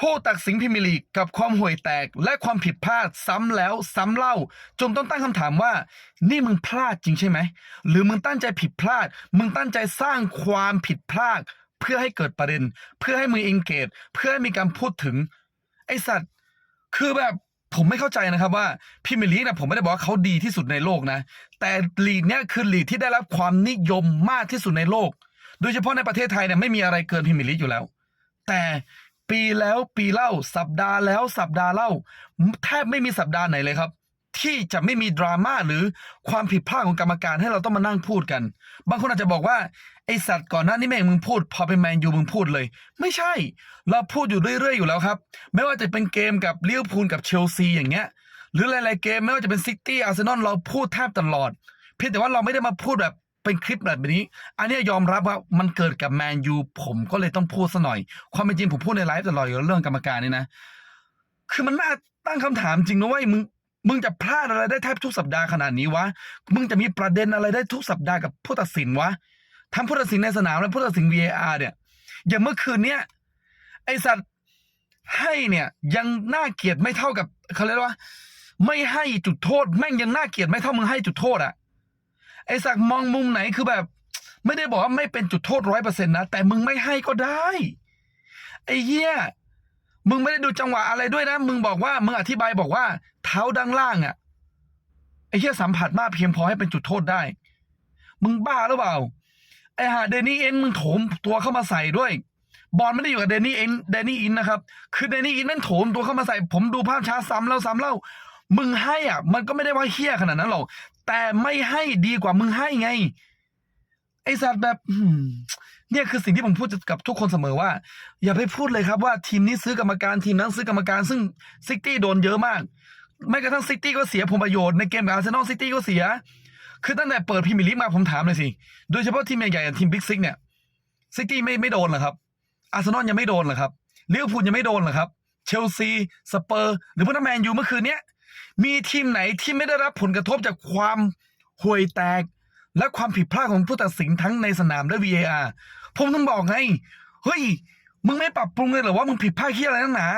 ผู้ตัดสินพรีเมียร์ลีกกับความห่วยแตกและความผิดพลาดซ้ำแล้วซ้ำเล่าจนต้องตั้งคำถามว่า นี่มึงพลาดจริงใช่ไหม หรือมึงตั้งใจผิดพลาด มึงตั้งใจสร้างความผิดพลาด เพื่อให้เกิดประเด็น เพื่อให้มึงเองเกตเพื่อให้มีการพูดถึง ไอสัตว์ คือแบบผมไม่เข้าใจนะครับว่าพรีเมียร์ลีกนะผมไม่ได้บอกว่าเขาดีที่สุดในโลกนะ แต่ลีกเนี้ยคือลีกที่ได้รับความนิยมมากที่สุดในโลก โดยเฉพาะในประเทศไทยเนี่ยไม่มีอะไรเกินพรีเมียร์ลีกอยู่แล้ว แต่ ปีแล้วปีเล่า สัปดาห์แล้วสัปดาห์เล่า แทบไม่มีสัปดาห์ไหนเลยครับ ที่จะไม่มีดราม่าหรือความผิดพลาดของกรรมการให้เราต้องมานั่งพูดกัน บางคนอาจจะบอกว่าไอสัตว์ก่อนหน้านี้แม่งมึงพูด พอเป็นแมนยูมึงพูดเลย ไม่ใช่ เราพูดอยู่เรื่อยๆอยู่แล้วครับ ไม่ว่าจะเป็นเกมกับเลิเวพูลกับเชลซีอย่างเงี้ยหรือหลายๆเกมไม่ว่าจะเป็นซิตี้อาร์เซนอลเราพูดแทบตลอด เพียงแต่ว่าเราไม่ได้มาพูดแบบ เป็นคลิปแบบนี้ อันนี้ยอมรับว่ามันเกิดกับแมนยูผมก็เลยต้องพูดซะหน่อย ความเป็นจริงผมพูดในไลฟ์ตลอดอยู่เรื่องกรรมการนี่นะ คือมันน่าตั้งคำถามจริงนะเว้ยมึงมึงจะพลาดอะไรได้แทบทุกสัปดาห์ขนาดนี้วะ มึงจะมีประเด็นอะไรได้ทุกสัปดาห์กับผู้ตัดสินวะ ทั้งผู้ตัดสินในสนามและผู้ตัดสิน VAR เนี่ย อย่างเมื่อคืนเนี้ยไอสัตว์ให้เนี่ย ยังน่าเกลียดไม่เท่ากับเขาเรียกว่า ไม่ให้จุดโทษ แม่งยังน่าเกลียดไม่เท่ามึงให้จุดโทษอะ ไอ้สักมองมุมไหนคือแบบ ไม่ได้บอกว่าไม่เป็นจุดโทษร้อยเปอร์เซ็นต์นะ แต่มึงไม่ให้ก็ได้ ไอ้เหี้ยมึงไม่ได้ดูจังหวะอะไรด้วยนะ มึงบอกว่ามึงอธิบายบอกว่า เท้าด้านล่างอะไอ้เหี้ยสัมผัสมากเพียงพอให้เป็นจุดโทษได้ มึงบ้าหรือเปล่าไอ้หาเดนนี่เอ็นมึงโถมตัวเข้ามาใส่ด้วย บอลไม่ได้อยู่กับเดนนี่เอ็นเดนนี่อินนะครับ คือเดนนี่อินนั่นโถมตัวเข้ามาใส่ ผมดูภาพช้าซ้ำแล้วซ้ำเล่า มึงให้อะ มันก็ไม่ได้ว่าเฮี้ยขนาดนั้นหรอก แต่ไม่ให้ดีกว่ามึงให้ไง ไอสัตว์แบบเนี่ยคือสิ่งที่ผมพูดกับทุกคนเสมอว่า อย่าไปพูดเลยครับว่าทีมนี้ซื้อกรรมการทีมนั้นซื้อกรรมการซึ่งซิตี้โดนเยอะมากแม้กระทั่งซิตี้ก็เสียผลประโยชน์ในเกมกับอาร์เซนอลซิตี้ก็เสีย คือตั้งแต่เปิดพรีเมียร์ลีกมาผมถามเลยสิ โดยเฉพาะทีมใหญ่ๆอย่างทีมบิ๊กซิกเนี่ยซิตี้ไม่ไม่โดนเหรอครับ อาร์เซนอลยังไม่โดนเหรอครับลิเวอร์พูลยังไม่โดนเหรอครับ เชลซี สเปอร์ หรือพวกนักแมนยูเมื่อคืนเนี้ย มีทีมไหนที่ไม่ได้รับผลกระทบจากความห่วยแตก และความผิดพลาดของผู้ตัดสินทั้งในสนามและ VAR ผมต้องบอกไง เฮ้ย มึงไม่ปรับปรุงเลยเหรอว่ามึงผิดพลาดที่อะไรนักหนา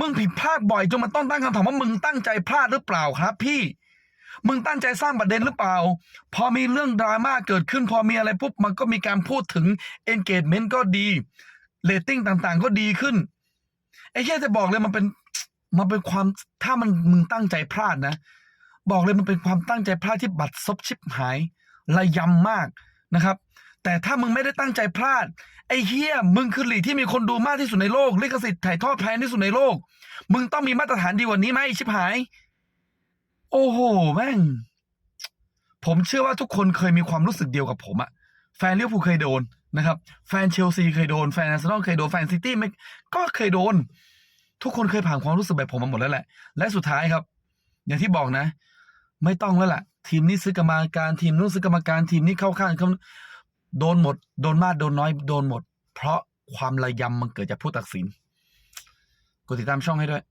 มึงผิดพลาดบ่อยจนมันต้องตั้งคำถามว่ามึงตั้งใจพลาดหรือเปล่าครับ พี่ มึงตั้งใจสร้างประเด็นหรือเปล่า พอมีเรื่องดราม่าเกิดขึ้น พอมีอะไรปุ๊บมันก็มีการพูดถึง engagement ก็ดีเรตติ้งต่างๆ ก็ดีขึ้นไอ้แค่จะบอกเลยมันเป็น มันเป็นความถ้ามันมึงตั้งใจพลาดนะ บอกเลยมันเป็นความตั้งใจพลาดที่บัดซบชิบหายระยำมากนะครับ แต่ถ้ามึงไม่ได้ตั้งใจพลาด ไอ้เฮียมึงคือหลีที่มีคนดูมากที่สุดในโลกลิขสิทธิ์ถ่ายทอดแพงที่สุดในโลก มึงต้องมีมาตรฐานดีกว่านี้ไหมชิบหาย โอ้โหแม่ง ผมเชื่อว่าทุกคนเคยมีความรู้สึกเดียวกับผมอะแฟนเลิเวอร์พูลเคยโดนนะครับ แฟนเชลซีเคยโดน แฟนอาร์เซนอลเคยโดน แฟนซิตี้ไม่ก็เคยโดน ทุกคนเคยผ่านความรู้สึกแบบผมมาหมดแล้วแหละ และสุดท้ายครับ อย่างที่บอกนะ ไม่ต้องแล้วล่ะทีมนี้ซื้อกรรมการทีมนู้นซื้อกรรมการทีมนี้เข้าข้างเขาโดนหมด โดนมากโดนน้อยโดนหมด เพราะความระยำมันเกิดจากผู้ตัดสินกดติดตามช่องให้ด้วย